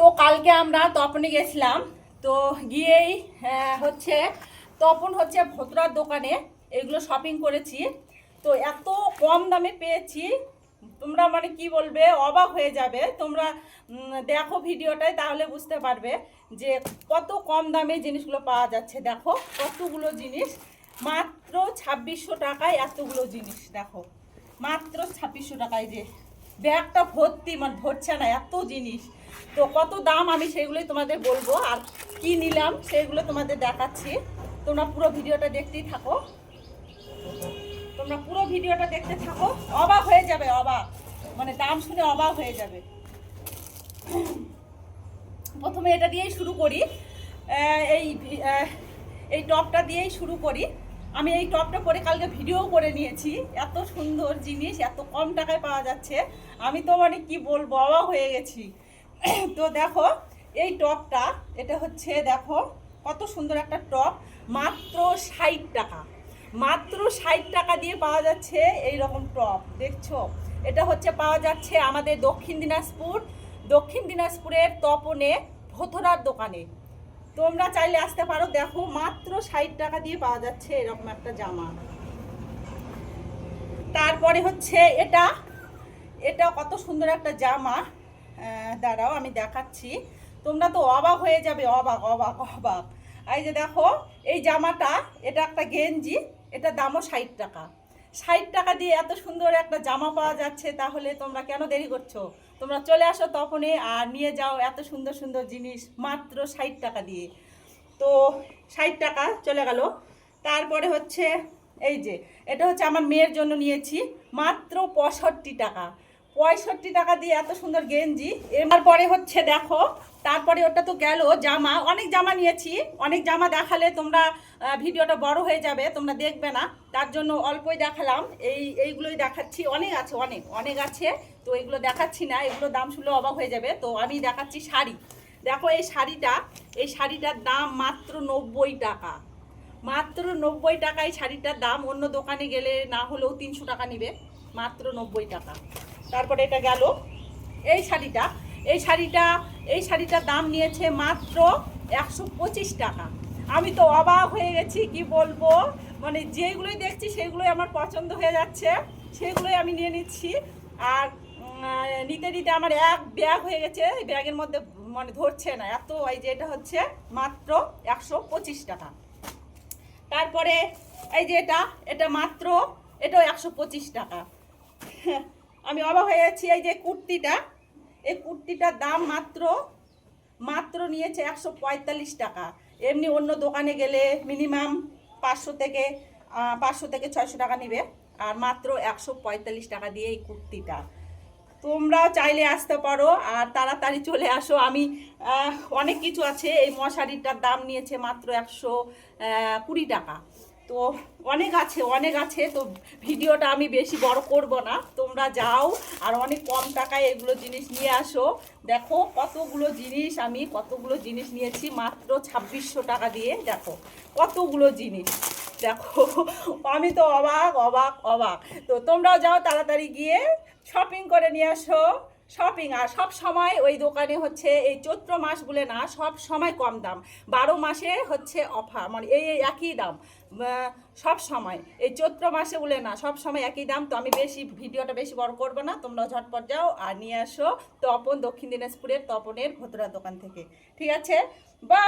তো কালকে আমরা তপনে গেছিলাম। তো গিয়েই হচ্ছে তপন হচ্ছে ভদ্রার দোকানে এগুলো শপিং করেছি। তো এত কম দামে পেয়েছি, তোমরা মানে কি বলবে, অবাক হয়ে যাবে। তোমরা দেখো ভিডিওটায় তাহলে বুঝতে পারবে যে কত কম দামে জিনিসগুলো পাওয়া যাচ্ছে। দেখো কতগুলো জিনিস, মাত্র ছাব্বিশশো টাকায় এতগুলো জিনিস, দেখো। মাত্র ছাব্বিশশো টাকায় যে ব্যাগটা ভর্তি মানে ভরছে না, এত জিনিস। তো কত দাম আমি সেগুলোই তোমাদের বলব, আর কি নিলাম সেগুলো তোমাদের দেখাচ্ছি। তোমরা পুরো ভিডিওটা দেখতেই থাকো। তোমরা পুরো ভিডিওটা দেখতে থাকো, অবাক হয়ে যাবে, অবাক। মানে দাম শুনে অবাক হয়ে যাবে। প্রথমে এটা দিয়েই শুরু করি। এই এই টপটা দিয়েই শুরু করি। আমি এই টপটা পরে কালকে ভিডিও করে নিয়েছি। এত সুন্দর জিনিস, এত কম টাকায় পাওয়া যাচ্ছে। আমি তো মানে কি বলব, অবাক হয়ে গেছি। তো দেখো, এই টপটা, এটা হচ্ছে দেখো, কত সুন্দর একটা টপ, মাত্র ষাট টাকা। মাত্র ষাট টাকা দিয়ে পাওয়া যাচ্ছে এই রকম টপ, দেখছ? এটা হচ্ছে পাওয়া যাচ্ছে আমাদের দক্ষিণ দিনাজপুর, দক্ষিণ দিনাজপুরের তপনে ভথরার দোকানে। তোমরা চাইলে আসতে পারো, দেখো, মাত্র ষাট টাকা দিয়ে পাওয়া যাচ্ছে এরকম একটা জামা। তারপরে হচ্ছে এটা এটা কত সুন্দর একটা জামা। দাঁড়াও, আমি দেখাচ্ছি। তোমরা তো অবাক হয়ে যাবে, অবাক অবাক অবাক। এই যে দেখো, এই জামাটা, এটা একটা গেঞ্জি, এটা দামও ষাট টাকা। ষাট টাকা দিয়ে এত সুন্দর একটা জামা পাওয়া যাচ্ছে, তাহলে তোমরা কেন দেরি করছ? তোমরা চলে আসো তখনই আর নিয়ে যাও এত সুন্দর সুন্দর জিনিস, মাত্র ষাট টাকা দিয়ে। তো ষাট টাকা চলে গেল। তারপরে হচ্ছে, এই যে, এটা হচ্ছে আমার মেয়ের জন্য নিয়েছি, মাত্র পঁয়ষট্টি টাকা। পঁয়ষট্টি টাকা দিয়ে এত সুন্দর গেঞ্জি। এবার পরে হচ্ছে দেখো, তারপরে ওটা তো গেল জামা। অনেক জামা নিয়েছি, অনেক জামা দেখালে তোমরা ভিডিওটা বড় হয়ে যাবে, তোমরা দেখবে না। তার জন্য অল্পই দেখালাম। এই, এইগুলোই দেখাচ্ছি। অনেক আছে, অনেক অনেক আছে। তো এগুলো দেখাচ্ছি না, এগুলো দাম শুনলে অবাক হয়ে যাবে। তো আমি দেখাচ্ছি শাড়ি। দেখো এই শাড়িটা, এই শাড়িটার দাম মাত্র নব্বই টাকা। মাত্র নব্বই টাকায় শাড়িটার দাম অন্য দোকানে গেলে না হলেও তিনশো টাকা নেবে। মাত্র নব্বই টাকা। তারপরে এটা গেল এই শাড়িটা। এই শাড়িটা, এই শাড়িটার দাম নিয়েছে মাত্র একশো পঁচিশ টাকা। আমি তো অবাক হয়ে গেছি, কি বলব? মানে যেগুলোই দেখছি সেগুলোই আমার পছন্দ হয়ে যাচ্ছে, সেগুলোই আমি নিয়ে নিচ্ছি। আর নিতে নিতে আমার এক ব্যাগ হয়ে গেছে, এই ব্যাগের মধ্যে মানে ধরছে না, এত ওই যে এটা হচ্ছে মাত্র একশো পঁচিশ টাকা। তারপরে এই যে এটা এটা মাত্র, এটাও একশো পঁচিশ টাকা। আমি অবাক হয়ে যাচ্ছি, এই যে কুর্তিটা, এই কুর্তিটার দাম মাত্র মাত্র নিয়েছে একশো পঁয়তাল্লিশ টাকা। এমনি অন্য দোকানে গেলে মিনিমাম পাঁচশো থেকে পাঁচশো থেকে ছয়শো টাকা নেবে, আর মাত্র একশো পঁয়তাল্লিশ টাকা দিয়ে এই কুর্তিটা। তোমরাও চাইলে আসতে পারো, আর তাড়াতাড়ি চলে আসো। আমি অনেক কিছু আছে, এই মশারিটার দাম নিয়েছে মাত্র একশো কুড়ি টাকা। তো অনেক আছে অনেক আছে। তো ভিডিওটা আমি বেশি বড় করব না। তোমরা যাও আর অনেক কম টাকায় এগুলো জিনিস নিয়ে আসো। দেখো কতগুলো জিনিস আমি কতগুলো জিনিস নিয়েছি, মাত্র ছাব্বিশশো টাকা দিয়ে। দেখো কতগুলো জিনিস। দেখো, আমি তো অবাক অবাক অবাক। তো তোমরাও যাও তাড়াতাড়ি গিয়ে শপিং করে নিয়ে আসো। শপিং আর সব সময় ওই দোকানে হচ্ছে এই চৈত্র মাস বলে না, সব সময় কম দাম। বারো মাসে হচ্ছে অফার মানে এই একই দাম। সব সময়। এই চৈত্র মাসে বলে না, সব সময় একই দাম। তো আমি বেশি, ভিডিওটা বেশি বড় করব না। তোমরা ঝটপট যাও আর নিয়ে আসো তপন দক্ষিণ দিনাজপুরের তপনের ভোতরা দোকান থেকে। ঠিক আছে? বা